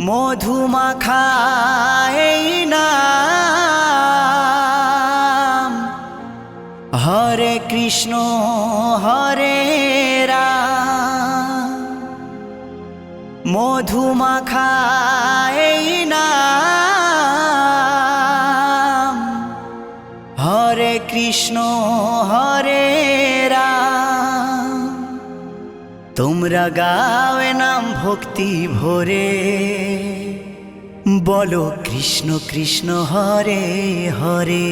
মধুমাখায় নাম। হরে কৃষ্ণ হরে রাম। মধুমাখায় হরে কৃষ্ণ হরে তোমরা গাও নাম ভক্তি ভরে। বলো কৃষ্ণ কৃষ্ণ হরে হরে।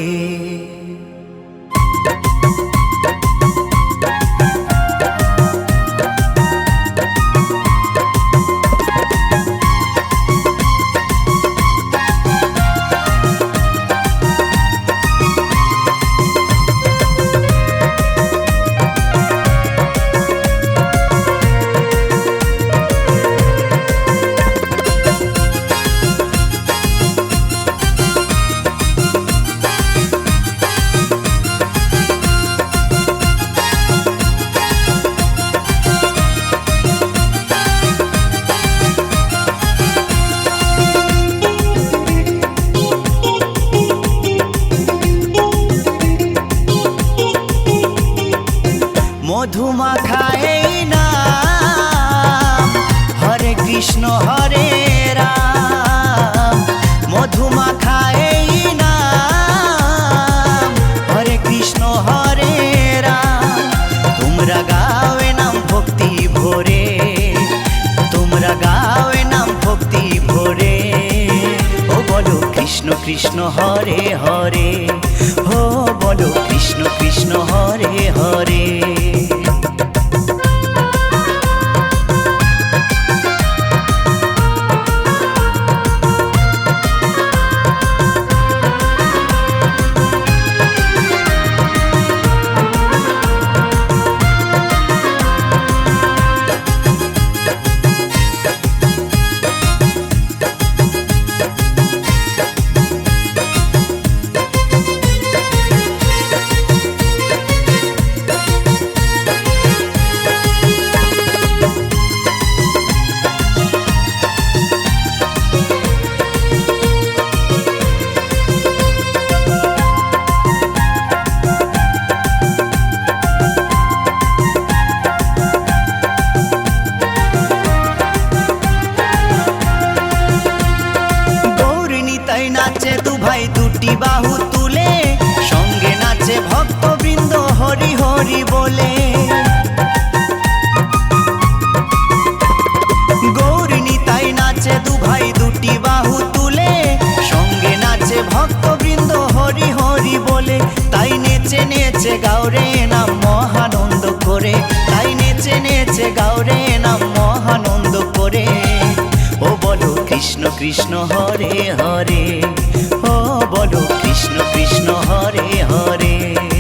মধুমাখায় নাম। হরে কৃষ্ণ, হরে রাম। মধুমাখায় নাম। হরে কৃষ্ণ, হরে রাম। তোমরা গাওয়ে নাম ভক্তি ভরে। তোমরা গাওয়ে নাম ভক্তি ভরে। ও বলো কৃষ্ণ কৃষ্ণ, হরে হরে। ও বলো কৃষ্ণ কৃষ্ণ, হরে হরে। দুটি বাহু তুলে, সঙ্গে নাচে ভক্তবৃন্দ হরি হরি বলে। গৌরিনী তাই নাচে দু ভাই দুটি বাহু তুলে, সঙ্গে নাচে ভক্তবৃন্দ হরি হরি বলে। তাই নেচে নেচে গাওরে নাম মহানন্দ করে, তাই নেচে নেচে গাওরে নাম মহানন্দ করে। ও বলো কৃষ্ণ কৃষ্ণ হরে হরে। বলো কৃষ্ণ কৃষ্ণ হরে হরে